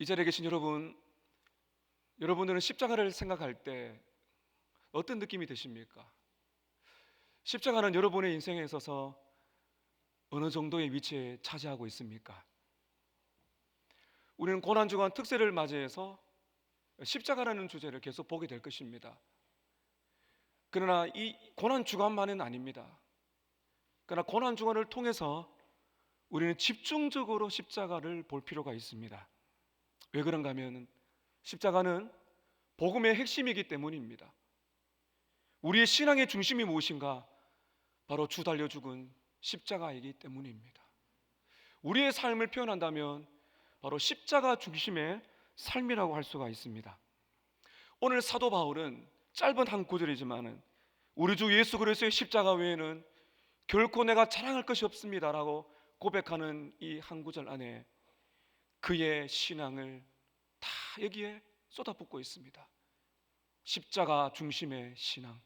이 자리에 계신 여러분, 여러분들은 십자가를 생각할 때 어떤 느낌이 드십니까? 십자가는 여러분의 인생에 있어서 어느 정도의 위치에 차지하고 있습니까? 우리는 고난주간 특세를 맞이해서 십자가라는 주제를 계속 보게 될 것입니다. 그러나 이 고난주간만은 아닙니다. 그러나 고난주간을 통해서 우리는 집중적으로 십자가를 볼 필요가 있습니다. 왜 그런가 하면 십자가는 복음의 핵심이기 때문입니다. 우리의 신앙의 중심이 무엇인가? 바로 주 달려 죽은 십자가이기 때문입니다. 우리의 삶을 표현한다면 바로 십자가 중심의 삶이라고 할 수가 있습니다. 오늘 사도 바울은 짧은 한 구절이지만은 우리 주 예수 그리스도의 십자가 외에는 결코 내가 자랑할 것이 없습니다라고 고백하는 이 한 구절 안에 그의 신앙을 다 여기에 쏟아붓고 있습니다. 십자가 중심의 신앙.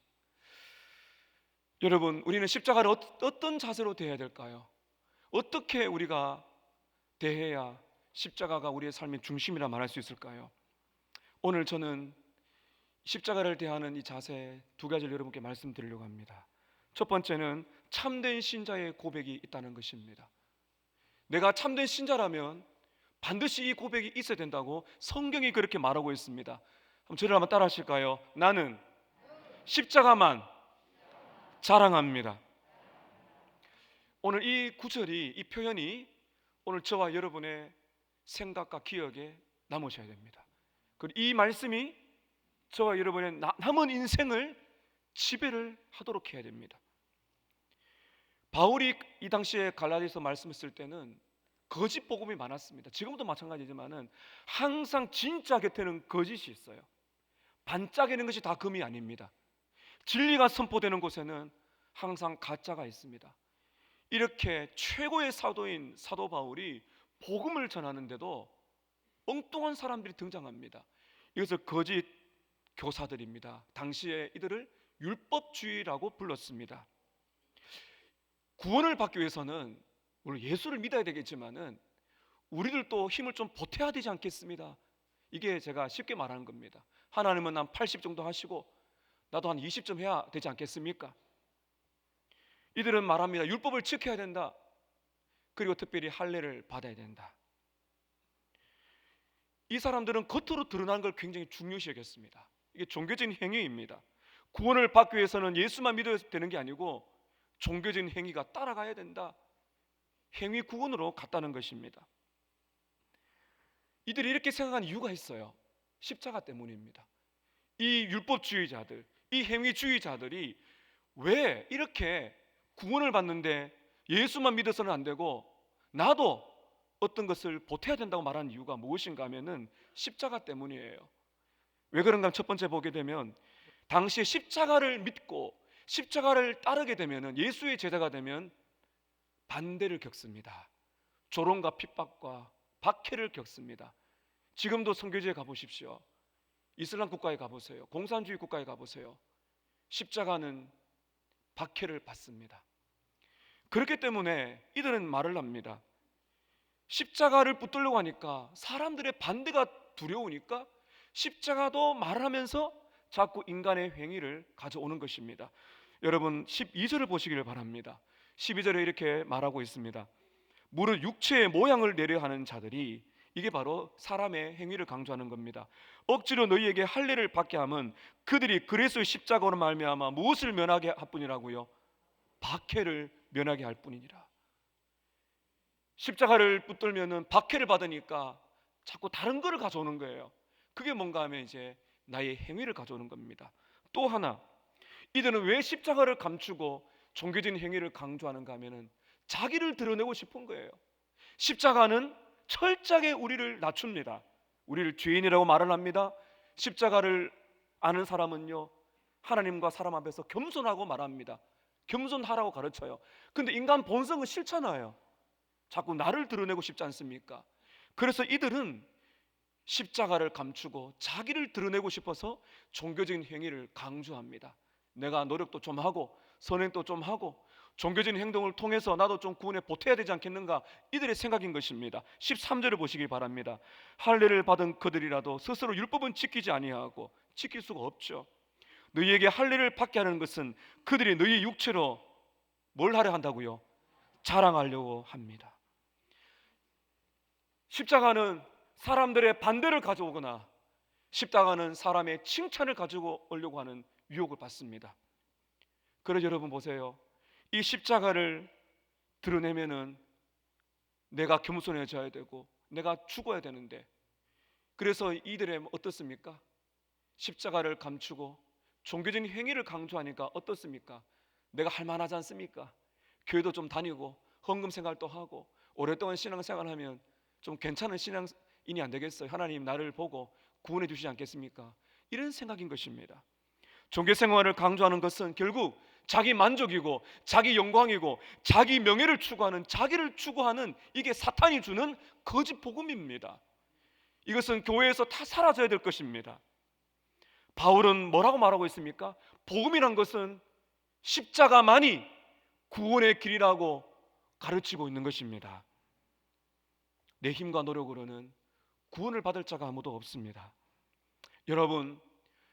여러분, 우리는 십자가를 어- 어떤 자세로 대해야 될까요? 어떻게 우리가 대해야 십자가가 우리의 삶의 중심이라 말할 수 있을까요? 오늘 저는 십자가를 대하는 이 자세 두 가지를 여러분께 말씀드리려고 합니다. 첫 번째는 참된 신자의 고백이 있다는 것입니다. 내가 참된 신자라면 반드시 이 고백이 있어야 된다고 성경이 그렇게 말하고 있습니다. 그럼 저를 한번 따라 하실까요? 나는 십자가만 자랑합니다. 오늘 이 구절이 이 표현이 오늘 저와 여러분의 생각과 기억에 남으셔야 됩니다. 그리고 이 말씀이 저와 여러분의 나- 남은 인생을 지배를 하도록 해야 됩니다. 바울이 이 당시에 갈라디아서 말씀했을 때는 거짓 복음이 많았습니다. 지금도 마찬가지지만은 항상 진짜 곁에는 거짓이 있어요. 반짝이는 것이 다 금이 아닙니다. 진리가 선포되는 곳에는 항상 가짜가 있습니다. 이렇게 최고의 사도인 사도 바울이 복음을 전하는데도 엉뚱한 사람들이 등장합니다. 이것을 거짓 교사들입니다. 당시에 이들을 율법주의라고 불렀습니다. 구원을 받기 위해서는 물론 예수를 믿어야 되겠지만은 우리들도 힘을 좀 보태야 되지 않겠습니다. 이게 제가 쉽게 말하는 겁니다. 하나님은 한 80 정도 하시고 나도 한 20점 해야 되지 않겠습니까? 이들은 말합니다. 율법을 지켜야 된다. 그리고 특별히 할례를 받아야 된다. 이 사람들은 겉으로 드러나는 걸 굉장히 중요시 여겼습니다. 이게 종교적인 행위입니다. 구원을 받기 위해서는 예수만 믿어야 되는 게 아니고 종교적인 행위가 따라가야 된다. 행위 구원으로 갔다는 것입니다. 이들이 이렇게 생각한 이유가 있어요. 십자가 때문입니다. 이 율법주의자들, 이 행위주의자들이 왜 이렇게 구원을 받는데 예수만 믿어서는 안 되고 나도 어떤 것을 보태야 된다고 말하는 이유가 무엇인가 하면은 십자가 때문이에요. 왜 그런가 첫 번째 보게 되면 당시에 십자가를 믿고 십자가를 따르게 되면은 예수의 제자가 되면 반대를 겪습니다. 조롱과 핍박과 박해를 겪습니다. 지금도 선교지에 가보십시오. 이슬람 국가에 가보세요. 공산주의 국가에 가보세요. 십자가는 박해를 받습니다. 그렇기 때문에 이들은 말을 합니다. 십자가를 붙들려고 하니까 사람들의 반대가 두려우니까 십자가도 말하면서 자꾸 인간의 행위를 가져오는 것입니다. 여러분 12절을 보시기를 바랍니다. 12절에 이렇게 말하고 있습니다. 무릇 육체의 모양을 내려 하는 자들이 이게 바로 사람의 행위를 강조하는 겁니다. 억지로 너희에게 할례를 받게 하면 그들이 그리스도의 십자가로 말미암아 무엇을 면하게 할 뿐이라고요? 박해를 면하게 할 뿐이니라. 십자가를 붙들면은 박해를 받으니까 자꾸 다른 거를 가져오는 거예요. 그게 뭔가 하면 이제 나의 행위를 가져오는 겁니다. 또 하나 이들은 왜 십자가를 감추고 종교적인 행위를 강조하는가 하면은 자기를 드러내고 싶은 거예요. 십자가는 철저하게 우리를 낮춥니다. 우리를 죄인이라고 말을 합니다. 십자가를 아는 사람은요 하나님과 사람 앞에서 겸손하고 말합니다. 겸손하라고 가르쳐요. 근데 인간 본성은 싫잖아요. 자꾸 나를 드러내고 싶지 않습니까? 그래서 이들은 십자가를 감추고 자기를 드러내고 싶어서 종교적인 행위를 강조합니다. 내가 노력도 좀 하고 선행도 좀 하고 종교적인 행동을 통해서 나도 좀 구원에 보태야 되지 않겠는가 이들의 생각인 것입니다. 13절을 보시기 바랍니다. 할례를 받은 그들이라도 스스로 율법은 지키지 아니하고 지킬 수가 없죠. 너희에게 할례를 받게 하는 것은 그들이 너희 육체로 뭘 하려 한다고요? 자랑하려고 합니다. 십자가는 사람들의 반대를 가져오거나 십자가는 사람의 칭찬을 가지고 오려고 하는 유혹을 받습니다. 그래서 여러분 보세요. 이 십자가를 드러내면은 내가 겸손해져야 되고 내가 죽어야 되는데 그래서 이들의 어떻습니까? 십자가를 감추고 종교적인 행위를 강조하니까 어떻습니까? 내가 할 만하지 않습니까? 교회도 좀 다니고 헌금 생활도 하고 오랫동안 신앙생활 하면 좀 괜찮은 신앙인이 안 되겠어요? 하나님 나를 보고 구원해 주시지 않겠습니까? 이런 생각인 것입니다. 종교 생활을 강조하는 것은 결국 자기 만족이고 자기 영광이고 자기 명예를 추구하는 자기를 추구하는 이게 사탄이 주는 거짓 복음입니다. 이것은 교회에서 다 사라져야 될 것입니다. 바울은 뭐라고 말하고 있습니까? 복음이란 것은 십자가만이 구원의 길이라고 가르치고 있는 것입니다. 내 힘과 노력으로는 구원을 받을 자가 아무도 없습니다. 여러분,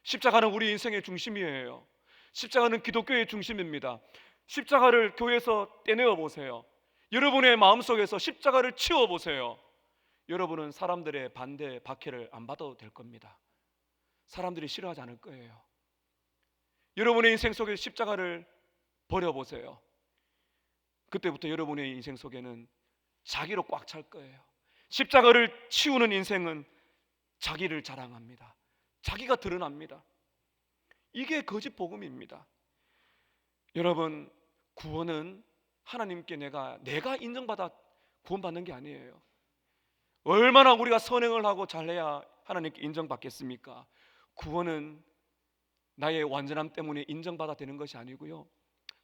십자가는 우리 인생의 중심이에요. 십자가는 기독교의 중심입니다. 십자가를 교회에서 떼내어 보세요. 여러분의 마음속에서 십자가를 치워 보세요. 여러분은 사람들의 반대 박해를 안 받아도 될 겁니다. 사람들이 싫어하지 않을 거예요. 여러분의 인생 속에 십자가를 버려 보세요. 그때부터 여러분의 인생 속에는 자기로 꽉 찰 거예요. 십자가를 치우는 인생은 자기를 자랑합니다. 자기가 드러납니다. 이게 거짓 복음입니다. 여러분 구원은 하나님께 내가 내가 인정받아 구원받는 게 아니에요. 얼마나 우리가 선행을 하고 잘해야 하나님께 인정받겠습니까? 구원은 나의 완전함 때문에 인정받아 되는 것이 아니고요.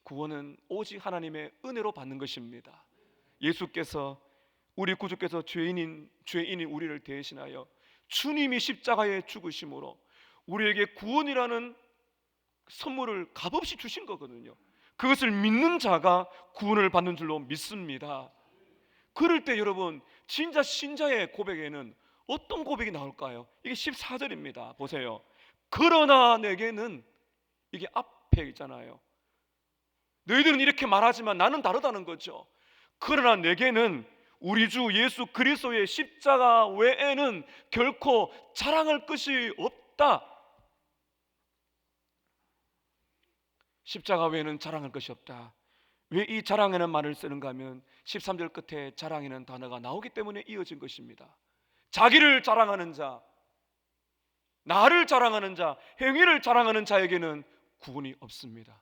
구원은 오직 하나님의 은혜로 받는 것입니다. 예수께서 우리 구주께서 죄인인 죄인인 우리를 대신하여 주님이 십자가에 죽으심으로 우리에게 구원이라는 선물을 값없이 주신 거거든요. 그것을 믿는 자가 구원을 받는 줄로 믿습니다. 그럴 때 여러분 진짜 신자의 고백에는 어떤 고백이 나올까요? 이게 14절입니다. 보세요. 그러나 내게는 이게 앞에 있잖아요. 너희들은 이렇게 말하지만 나는 다르다는 거죠. 그러나 내게는 우리 주 예수 그리스도의 십자가 외에는 결코 자랑할 것이 없다. 십자가 외에는 자랑할 것이 없다. 왜 이 자랑이라는 말을 쓰는가 하면 13절 끝에 자랑이라는 단어가 나오기 때문에 이어진 것입니다. 자기를 자랑하는 자, 나를 자랑하는 자, 행위를 자랑하는 자에게는 구원이 없습니다.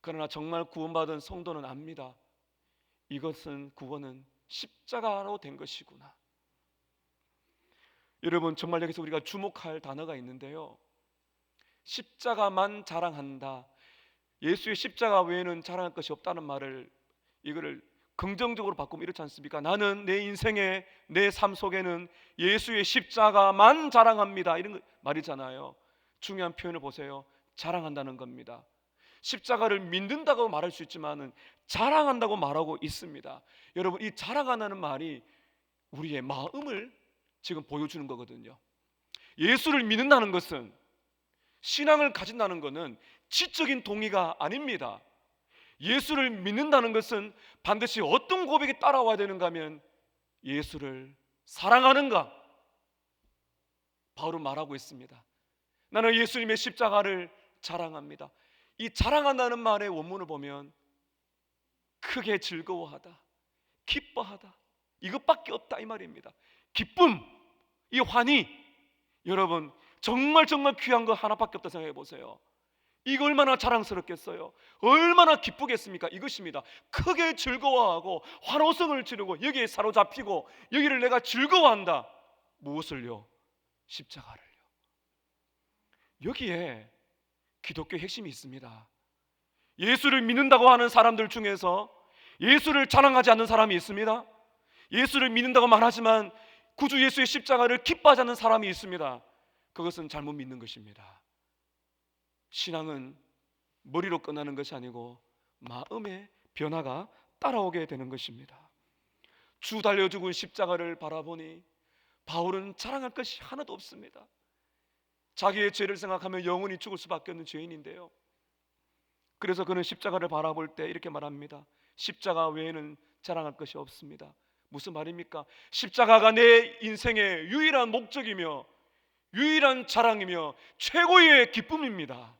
그러나 정말 구원받은 성도는 압니다. 이것은 구원은 십자가로 된 것이구나. 여러분 정말 여기서 우리가 주목할 단어가 있는데요. 십자가만 자랑한다. 예수의 십자가 외에는 자랑할 것이 없다는 말을 이거를 긍정적으로 바꾸면 이렇지 않습니까? 나는 내 인생의 내삶 속에는 예수의 십자가만 자랑합니다. 이런 말이잖아요. 중요한 표현을 보세요. 자랑한다는 겁니다. 십자가를 믿는다고 말할 수 있지만은 자랑한다고 말하고 있습니다. 여러분 이 자랑한다는 말이 우리의 마음을 지금 보여주는 거거든요. 예수를 믿는다는 것은 신앙을 가진다는 것은 지적인 동의가 아닙니다. 예수를 믿는다는 것은 반드시 어떤 고백이 따라와야 되는가 하면 예수를 사랑하는가? 바울은 말하고 있습니다. 나는 예수님의 십자가를 자랑합니다. 이 자랑한다는 말의 원문을 보면 크게 즐거워하다, 기뻐하다 이것밖에 없다 이 말입니다. 기쁨, 이 환희 여러분 정말 정말 귀한 거 하나밖에 없다 생각해 보세요. 이거 얼마나 자랑스럽겠어요. 얼마나 기쁘겠습니까? 이것입니다. 크게 즐거워하고 환호성을 지르고 여기에 사로잡히고 여기를 내가 즐거워한다. 무엇을요? 십자가를요. 여기에 기독교 핵심이 있습니다. 예수를 믿는다고 하는 사람들 중에서 예수를 자랑하지 않는 사람이 있습니다. 예수를 믿는다고 말하지만 구주 예수의 십자가를 기뻐하지 않는 사람이 있습니다. 그것은 잘못 믿는 것입니다. 신앙은 머리로 끝나는 것이 아니고 마음의 변화가 따라오게 되는 것입니다. 주 달려 죽은 십자가를 바라보니 바울은 자랑할 것이 하나도 없습니다. 자기의 죄를 생각하며 영원히 죽을 수밖에 없는 죄인인데요. 그래서 그는 십자가를 바라볼 때 이렇게 말합니다. 십자가 외에는 자랑할 것이 없습니다. 무슨 말입니까? 십자가가 내 인생의 유일한 목적이며 유일한 자랑이며 최고의 기쁨입니다.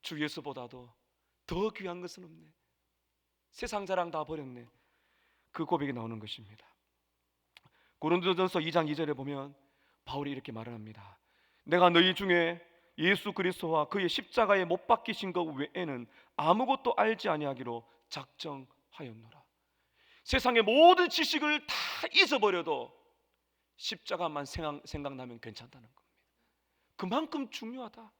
주 예수보다도 더 귀한 것은 없네. 세상 자랑 다 버렸네. 그 고백이 나오는 것입니다. 고린도전서 2장 2절에 보면 바울이 이렇게 말을 합니다. 내가 너희 중에 예수 그리스도와 그의 십자가에 못 박히신 것 외에는 아무것도 알지 아니하기로 작정하였노라. 세상의 모든 지식을 다 잊어버려도 십자가만 생각, 생각 나면 괜찮다는 겁니다. 그만큼 중요하다.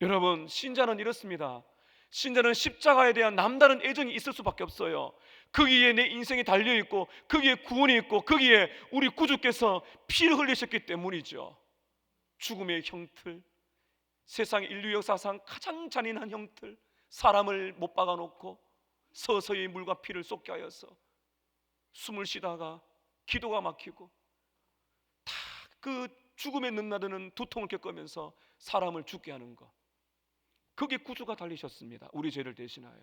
여러분, 신자는 이렇습니다. 신자는 십자가에 대한 남다른 애정이 있을 수밖에 없어요. 거기에 내 인생이 달려 있고 거기에 구원이 있고 거기에 우리 구주께서 피를 흘리셨기 때문이죠. 죽음의 형틀, 세상 인류 역사상 가장 잔인한 형틀, 사람을 못 박아 놓고 서서히 물과 피를 쏟게 하여서 숨을 쉬다가 기도가 막히고 다 그 죽음에 능나드는 두통을 겪으면서 사람을 죽게 하는 것. 그게 구주가 달리셨습니다. 우리 죄를 대신하여.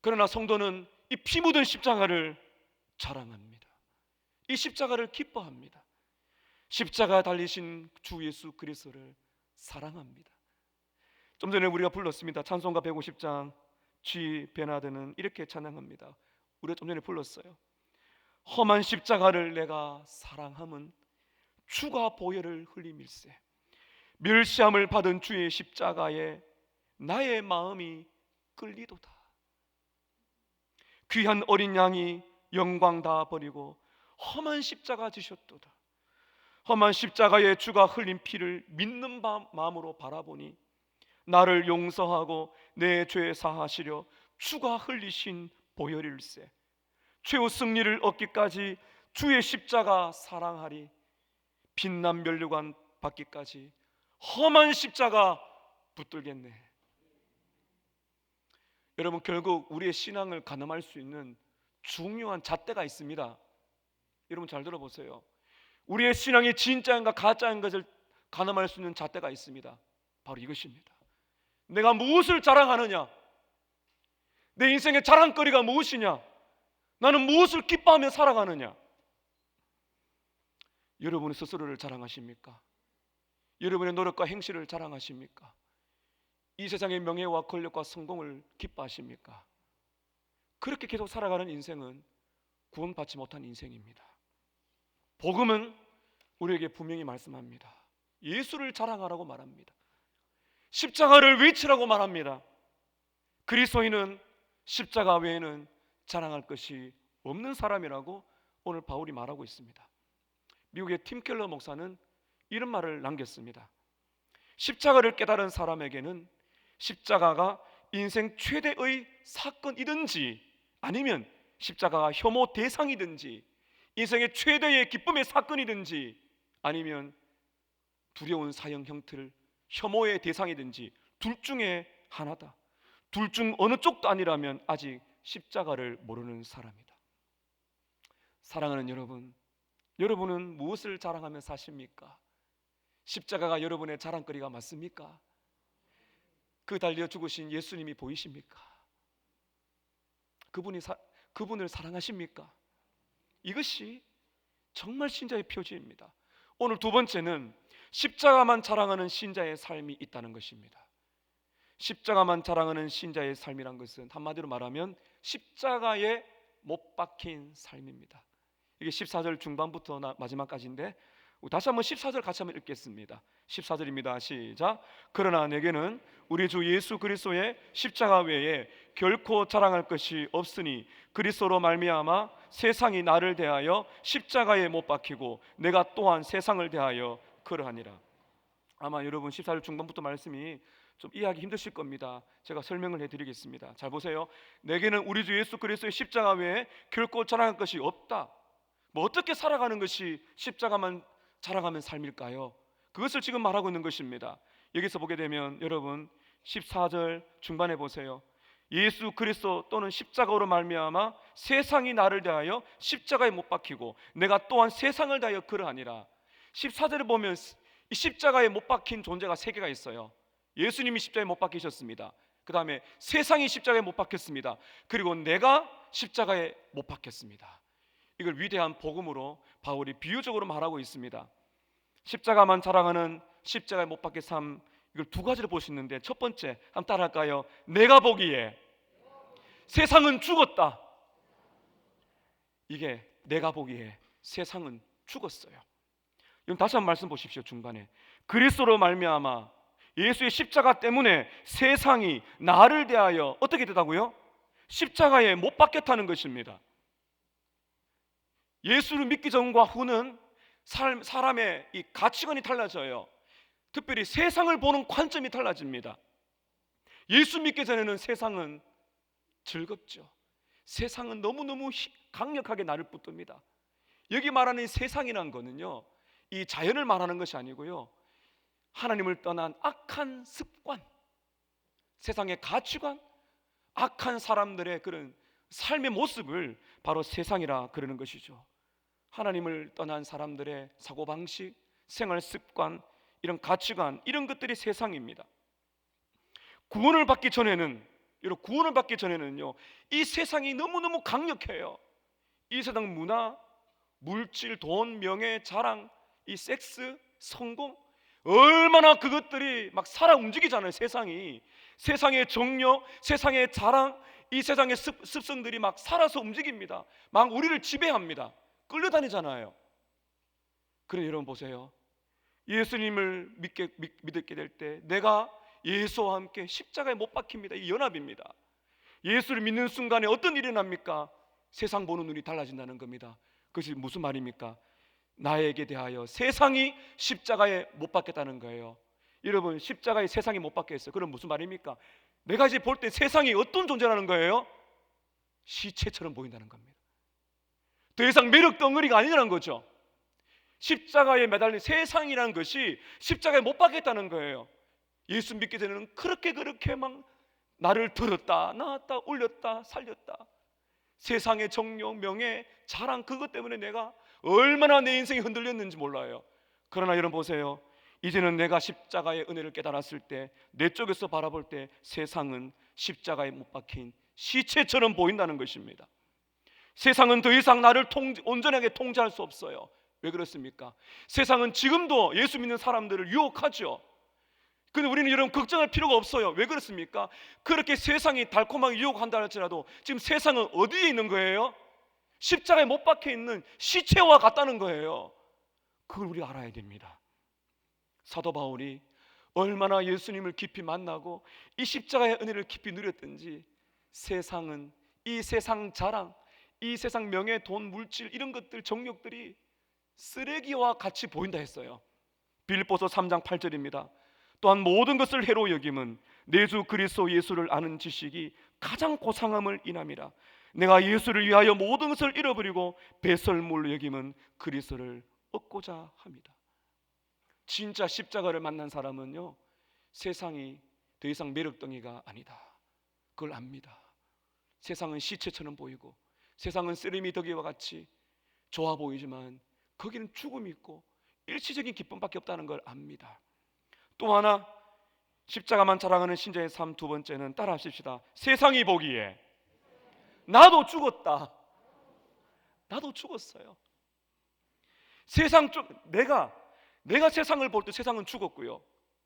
그러나 성도는 이 피 묻은 십자가를 자랑합니다. 이 십자가를 기뻐합니다. 십자가 달리신 주 예수 그리스도를 사랑합니다. 좀 전에 우리가 불렀습니다. 찬송가 150장 G 베나드는 이렇게 찬양합니다. 우리가 좀 전에 불렀어요. 험한 십자가를 내가 사랑함은 주가 보혈을 흘림일세. 멸시함을 받은 주의 십자가에 나의 마음이 끌리도다. 귀한 어린 양이 영광 다 버리고 험한 십자가 지셨도다. 험한 십자가에 주가 흘린 피를 믿는 마음으로 바라보니 나를 용서하고 내 죄 사하시려 주가 흘리신 보혈일세. 최후 승리를 얻기까지 주의 십자가 사랑하리. 빛난 면류관 받기까지 험한 십자가 붙들겠네. 여러분 결국 우리의 신앙을 가늠할 수 있는 중요한 잣대가 있습니다. 여러분 잘 들어보세요. 우리의 신앙이 진짜인가 가짜인 것을 가늠할 수 있는 잣대가 있습니다. 바로 이것입니다. 내가 무엇을 자랑하느냐? 내 인생의 자랑거리가 무엇이냐? 나는 무엇을 기뻐하며 살아가느냐? 여러분의 스스로를 자랑하십니까? 여러분의 노력과 행실을 자랑하십니까? 이 세상의 명예와 권력과 성공을 기뻐하십니까? 그렇게 계속 살아가는 인생은 구원받지 못한 인생입니다. 복음은 우리에게 분명히 말씀합니다. 예수를 자랑하라고 말합니다. 십자가를 외치라고 말합니다. 그리스도인은 십자가 외에는 자랑할 것이 없는 사람이라고 오늘 바울이 말하고 있습니다. 미국의 팀 켈러 목사는 이런 말을 남겼습니다. 십자가를 깨달은 사람에게는 십자가가 인생 최대의 사건이든지 아니면 십자가가 혐오 대상이든지 인생의 최대의 기쁨의 사건이든지 아니면 두려운 사형 형태를 혐오의 대상이든지 둘 중에 하나다. 둘 중 어느 쪽도 아니라면 아직 십자가를 모르는 사람이다. 사랑하는 여러분, 여러분은 무엇을 자랑하며 사십니까? 십자가가 여러분의 자랑거리가 맞습니까? 그 달려 죽으신 예수님이 보이십니까? 그분이 사, 그분을 사랑하십니까? 이것이 정말 신자의 표지입니다. 오늘 두 번째는 십자가만 자랑하는 신자의 삶이 있다는 것입니다. 십자가만 자랑하는 신자의 삶이란 것은 한마디로 말하면 십자가에 못 박힌 삶입니다. 이게 14절 중반부터 마지막까지인데 다시 한번 14절 같이 한번 읽겠습니다. 14절입니다. 시작. 그러나 내게는 우리 주 예수 그리스도의 십자가 외에 결코 자랑할 것이 없으니 그리스도로 말미암아 세상이 나를 대하여 십자가에 못 박히고 내가 또한 세상을 대하여 그러하니라. 아마 여러분 14절 중반부터 말씀이 좀 이해하기 힘드실 겁니다. 제가 설명을 해드리겠습니다. 잘 보세요. 내게는 우리 주 예수 그리스도의 십자가 외에 결코 자랑할 것이 없다. 뭐 어떻게 살아가는 것이 십자가만 자랑하면 삶일까요? 그것을 지금 말하고 있는 것입니다. 여기서 보게 되면 여러분 14절 중반에 보세요. 예수 그리스도 또는 십자가로 말미암아 세상이 나를 대하여 십자가에 못 박히고 내가 또한 세상을 대하여 그러하니라. 14절에 보면 이 십자가에 못 박힌 존재가 세 개가 있어요. 예수님이 십자가에 못 박히셨습니다. 그 다음에 세상이 십자가에 못 박혔습니다. 그리고 내가 십자가에 못 박혔습니다. 이걸 위대한 복음으로 바울이 비유적으로 말하고 있습니다. 십자가만 자랑하는 십자가에 못 박힌 삶 이걸 두 가지로 볼수 있는데 첫 번째 한번 따라할까요? 내가 보기에 세상은 죽었다. 이게 내가 보기에 세상은 죽었어요. 이건 다시 한번 말씀 보십시오 중간에 그리스도로 말미암아 예수의 십자가 때문에 세상이 나를 대하여 어떻게 되다고요? 십자가에 못 박혔다는 것입니다. 예수를 믿기 전과 후는 삶, 사람의 이 가치관이 달라져요. 특별히 세상을 보는 관점이 달라집니다. 예수 믿기 전에는 세상은 즐겁죠. 세상은 너무너무 히- 강력하게 나를 붙듭니다. 여기 말하는 이 세상이란 거는요. 이 자연을 말하는 것이 아니고요. 하나님을 떠난 악한 습관, 세상의 가치관, 악한 사람들의 그런 삶의 모습을 바로 세상이라 그러는 것이죠. 하나님을 떠난 사람들의 사고방식, 생활 습관, 이런 가치관, 이런 것들이 세상입니다. 구원을 받기 전에는, 이런 구원을 받기 전에는요, 이 세상이 너무너무 강력해요. 이 세상 문화, 물질, 돈, 명예, 자랑, 이 섹스, 성공, 얼마나 그것들이 막 살아 움직이잖아요, 세상이. 세상의 정력, 세상의 자랑, 이 세상의 습, 습성들이 막 살아서 움직입니다. 막 우리를 지배합니다. 끌려다니잖아요. 그래 여러분 보세요. 예수님을 믿게 믿, 믿게 될 때 내가 예수와 함께 십자가에 못 박힙니다. 이 연합입니다. 예수를 믿는 순간에 어떤 일이 납니까? 세상 보는 눈이 달라진다는 겁니다. 그것이 무슨 말입니까? 나에게 대하여 세상이 십자가에 못 박겠다는 거예요. 여러분 십자가에 세상이 못 박게 했어요. 그럼 무슨 말입니까? 내가 이제 볼 때 세상이 어떤 존재라는 거예요? 시체처럼 보인다는 겁니다. 더 이상 매력 덩어리가 아니라는 거죠. 십자가에 매달린 세상이라는 것이 십자가에 못 박겠다는 거예요. 예수 믿게 되는 그렇게 그렇게 막 나를 들었다, 낳았다, 올렸다, 살렸다. 세상의 정력, 명예, 자랑 그것 때문에 내가 얼마나 내 인생이 흔들렸는지 몰라요. 그러나 여러분 보세요. 이제는 내가 십자가의 은혜를 깨달았을 때 내 쪽에서 바라볼 때 세상은 십자가에 못 박힌 시체처럼 보인다는 것입니다. 세상은 더 이상 나를 통, 온전하게 통제할 수 없어요. 왜 그렇습니까? 세상은 지금도 예수 믿는 사람들을 유혹하죠. 근데 우리는 이런 걱정할 필요가 없어요. 왜 그렇습니까? 그렇게 세상이 달콤하게 유혹한다 할지라도 지금 세상은 어디에 있는 거예요? 십자가에 못 박혀 있는 시체와 같다는 거예요. 그걸 우리 알아야 됩니다. 사도 바울이 얼마나 예수님을 깊이 만나고 이 십자가의 은혜를 깊이 누렸든지 세상은 이 세상 자랑, 이 세상 명예, 돈, 물질 이런 것들 정욕들이 쓰레기와 같이 보인다 했어요. 빌립보서 3장 8절입니다. 또한 모든 것을 해로 여김은 내주 그리스도 예수를 아는 지식이 가장 고상함을 인함이라. 내가 예수를 위하여 모든 것을 잃어버리고 배설물로 여김은 그리스도를 얻고자 합니다. 진짜 십자가를 만난 사람은요 세상이 더 이상 매력덩이가 아니다. 그걸 압니다. 세상은 시체처럼 보이고 세상은 쓰레미 덕이와 같이 좋아 보이지만 거기는 죽음이 있고 일시적인 기쁨밖에 없다는 걸 압니다. 또 하나 십자가만 자랑하는 신자의 삶 두 번째는 따라 하십시다. 세상이 보기에 나도 죽었다. 나도 죽었어요. 세상 쪽 내가 내가 세상을 볼 때 세상은 죽었고요.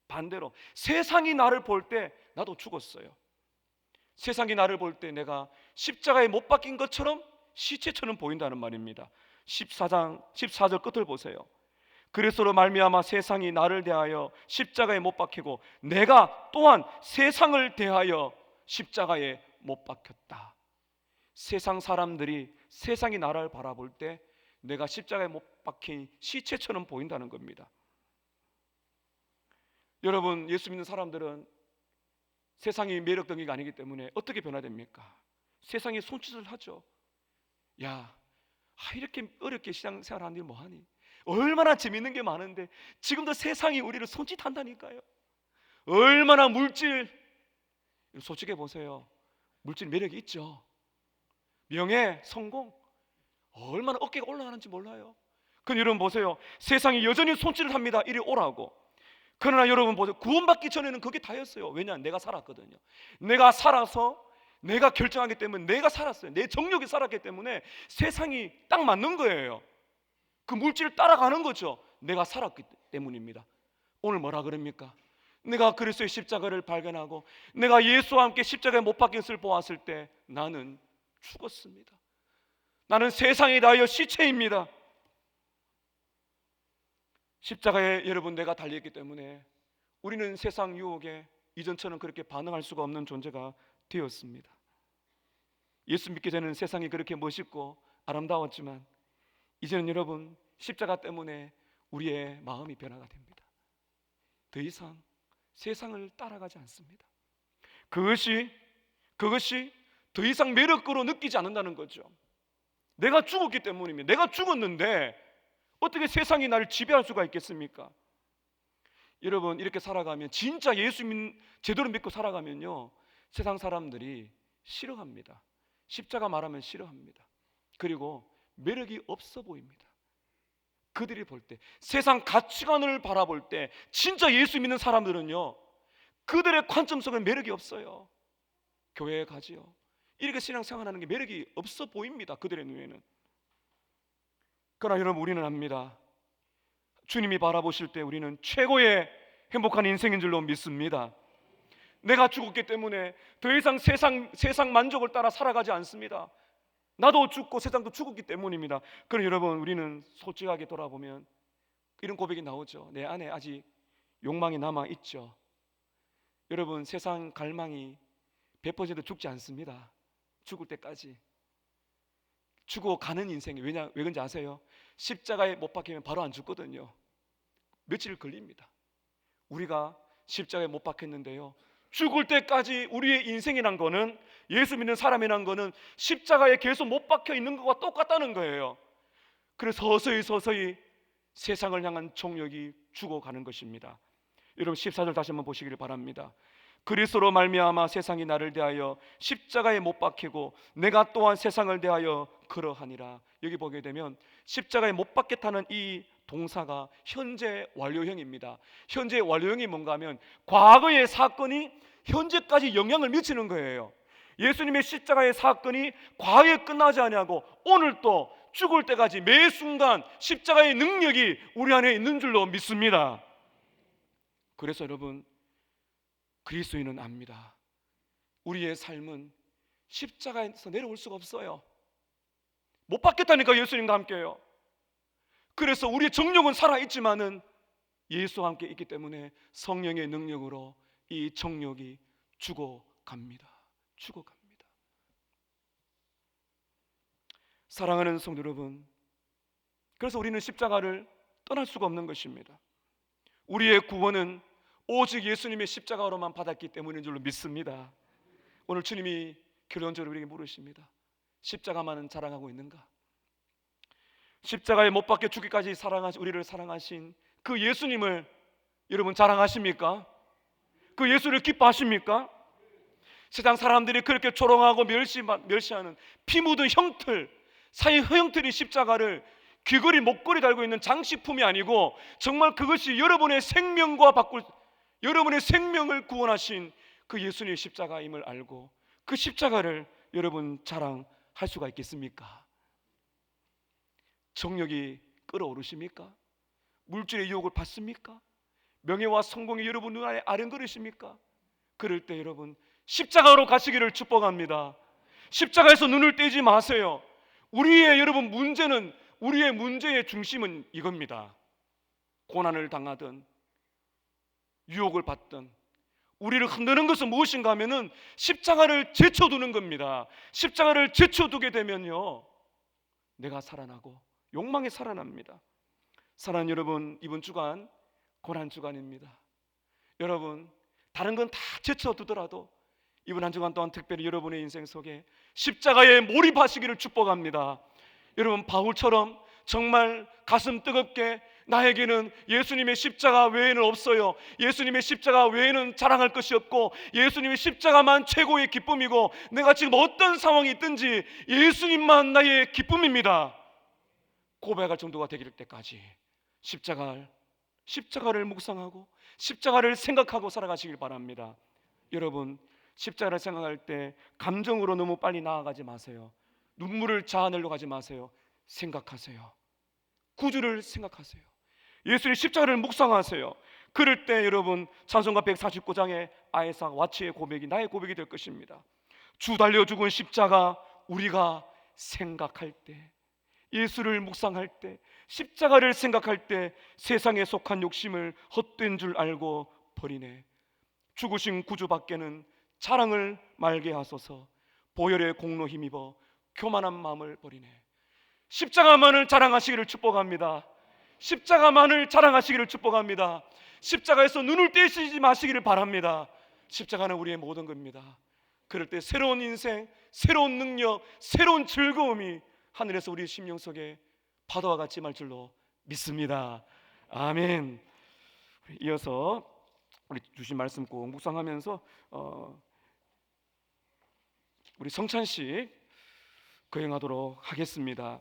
반대로 세상이 나를 볼 때 나도 죽었어요. 세상이 나를 볼 때 내가 십자가에 못 박힌 것처럼 시체처럼 보인다는 말입니다. 14장 14절 끝을 보세요. 그리스도로 말미암아 세상이 나를 대하여 십자가에 못 박히고 내가 또한 세상을 대하여 십자가에 못 박혔다. 세상 사람들이 세상이 나를 바라볼 때 내가 십자가에 못 박힌 시체처럼 보인다는 겁니다. 여러분 예수 믿는 사람들은 세상이 매력덩이가 아니기 때문에 어떻게 변화됩니까? 세상이 손짓을 하죠. 야, 아, 이렇게 어렵게 시장 생활하는 일 뭐하니? 얼마나 재밌는 게 많은데 지금도 세상이 우리를 손짓한다니까요. 얼마나 물질, 솔직해 보세요. 물질 매력이 있죠. 명예, 성공 얼마나 어깨가 올라가는지 몰라요. 근데 여러분 보세요. 세상이 여전히 손질을 합니다. 이리 오라고. 그러나 여러분 보세요. 구원받기 전에는 그게 다였어요. 왜냐? 내가 살았거든요. 내가 살아서 내가 결정하기 때문에 내가 살았어요. 내 정력이 살았기 때문에 세상이 딱 맞는 거예요. 그 물질을 따라가는 거죠. 내가 살았기 때문입니다. 오늘 뭐라 그럽니까? 내가 그리스도의 십자가를 발견하고 내가 예수와 함께 십자가에 못 박힌 것을 보았을 때 나는 죽었습니다. 나는 세상에 다하여 시체입니다. 십자가에 여러분 내가 달렸기 때문에 우리는 세상 유혹에 이전처럼 그렇게 반응할 수가 없는 존재가 되었습니다. 예수 믿기 전에는 세상이 그렇게 멋있고 아름다웠지만 이제는 여러분 십자가 때문에 우리의 마음이 변화가 됩니다. 더 이상 세상을 따라가지 않습니다. 그것이 그것이 더 이상 매력으로 느끼지 않는다는 거죠. 내가 죽었기 때문입니다. 내가 죽었는데 어떻게 세상이 나를 지배할 수가 있겠습니까? 여러분 이렇게 살아가면 진짜 예수 믿 제대로 믿고 살아가면요 세상 사람들이 싫어합니다. 십자가 말하면 싫어합니다. 그리고 매력이 없어 보입니다. 그들이 볼 때 세상 가치관을 바라볼 때 진짜 예수 믿는 사람들은요 그들의 관점 속에 매력이 없어요. 교회에 가지요. 이렇게 신앙생활하는 게 매력이 없어 보입니다. 그들의 눈에는. 그러나 여러분 우리는 압니다. 주님이 바라보실 때 우리는 최고의 행복한 인생인 줄로 믿습니다. 내가 죽었기 때문에 더 이상 세상 세상 만족을 따라 살아가지 않습니다. 나도 죽고 세상도 죽었기 때문입니다. 그럼 여러분 우리는 솔직하게 돌아보면 이런 고백이 나오죠. 내 안에 아직 욕망이 남아 있죠. 여러분 세상 갈망이 100% 죽지 않습니다. 죽을 때까지 죽어 가는 인생이 왜냐 왜 그런지 아세요? 십자가에 못 박히면 바로 안 죽거든요. 며칠 걸립니다. 우리가 십자가에 못 박혔는데요. 죽을 때까지 우리의 인생이란 거는 예수 믿는 사람이란 거는 십자가에 계속 못 박혀 있는 것과 똑같다는 거예요. 그래서 서서히 서서히 세상을 향한 총력이 죽어가는 것입니다. 여러분 14절 다시 한번 보시기를 바랍니다. 그리스도로 말미암아 세상이 나를 대하여 십자가에 못 박히고 내가 또한 세상을 대하여 그러하니라. 여기 보게 되면 십자가에 못 박겠다는 이 동사가 현재 완료형입니다. 현재 완료형이 뭔가 하면 과거의 사건이 현재까지 영향을 미치는 거예요. 예수님의 십자가의 사건이 과거에 끝나지 아니하고 오늘 또 죽을 때까지 매 순간 십자가의 능력이 우리 안에 있는 줄로 믿습니다. 그래서 여러분 그리스도인은 압니다. 우리의 삶은 십자가에서 내려올 수가 없어요. 못 받겠다니까 예수님과 함께요. 그래서 우리의 정력은 살아 있지만은 예수와 함께 있기 때문에 성령의 능력으로 이 정력이 죽어갑니다. 죽어갑니다. 사랑하는 성도 여러분, 그래서 우리는 십자가를 떠날 수가 없는 것입니다. 우리의 구원은 오직 예수님의 십자가로만 받았기 때문인 줄로 믿습니다. 오늘 주님이 결론적으로 우리에게 물으십니다. 십자가만은 자랑하고 있는가? 십자가에 못 박혀 죽기까지 사랑하신 우리를 사랑하신 그 예수님을 여러분 자랑하십니까? 그 예수를 기뻐하십니까? 세상 사람들이 그렇게 조롱하고 멸시, 멸시하는 피 묻은 형틀, 사이 형틀이 십자가를 귀걸이 목걸이 달고 있는 장식품이 아니고 정말 그것이 여러분의 생명과 바꿀 여러분의 생명을 구원하신 그 예수님의 십자가임을 알고 그 십자가를 여러분 자랑할 수가 있겠습니까? 정력이 끌어오르십니까? 물질의 유혹을 받습니까? 명예와 성공이 여러분 눈안에 아른거리십니까? 그럴 때 여러분 십자가로 가시기를 축복합니다. 십자가에서 눈을 떼지 마세요. 우리의 여러분 문제는 우리의 문제의 중심은 이겁니다. 고난을 당하든 유혹을 받든 우리를 흔드는 것은 무엇인가 하면은 십자가를 제쳐두는 겁니다. 십자가를 제쳐두게 되면요. 내가 살아나고 욕망이 살아납니다. 사랑하는 여러분, 이번 주간 고난 주간입니다. 여러분, 다른 건 다 제쳐두더라도 이번 한 주간 동안 특별히 여러분의 인생 속에 십자가에 몰입하시기를 축복합니다. 여러분 바울처럼 정말 가슴 뜨겁게 나에게는 예수님의 십자가 외에는 없어요. 예수님의 십자가 외에는 자랑할 것이 없고 예수님의 십자가만 최고의 기쁨이고 내가 지금 어떤 상황이 있든지 예수님만 나의 기쁨입니다. 고백할 정도가 되길 때까지 십자가를 십자가를 묵상하고 십자가를 생각하고 살아가시길 바랍니다. 여러분 십자가를 생각할 때 감정으로 너무 빨리 나아가지 마세요. 눈물을 자아내려 가지 마세요. 생각하세요. 구주를 생각하세요. 예수의 십자가를 묵상하세요. 그럴 때 여러분 찬송가 149장의 아이사 와치의 고백이 나의 고백이 될 것입니다. 주 달려 죽은 십자가 우리가 생각할 때 예수를 묵상할 때 십자가를 생각할 때 세상에 속한 욕심을 헛된 줄 알고 버리네. 죽으신 구주밖에는 자랑을 말게 하소서. 보혈의 공로 힘입어 교만한 마음을 버리네. 십자가만을 자랑하시기를 축복합니다. 십자가만을 자랑하시기를 축복합니다. 십자가에서 눈을 떼시지 마시기를 바랍니다. 십자가는 우리의 모든 겁니다. 그럴 때 새로운 인생, 새로운 능력, 새로운 즐거움이 하늘에서 우리 심령 속에 파도와 같이 말 줄로 믿습니다. 아멘. 이어서 우리 주신 말씀 꼭 묵상하면서 어, 우리 성찬식 거행하도록 하겠습니다.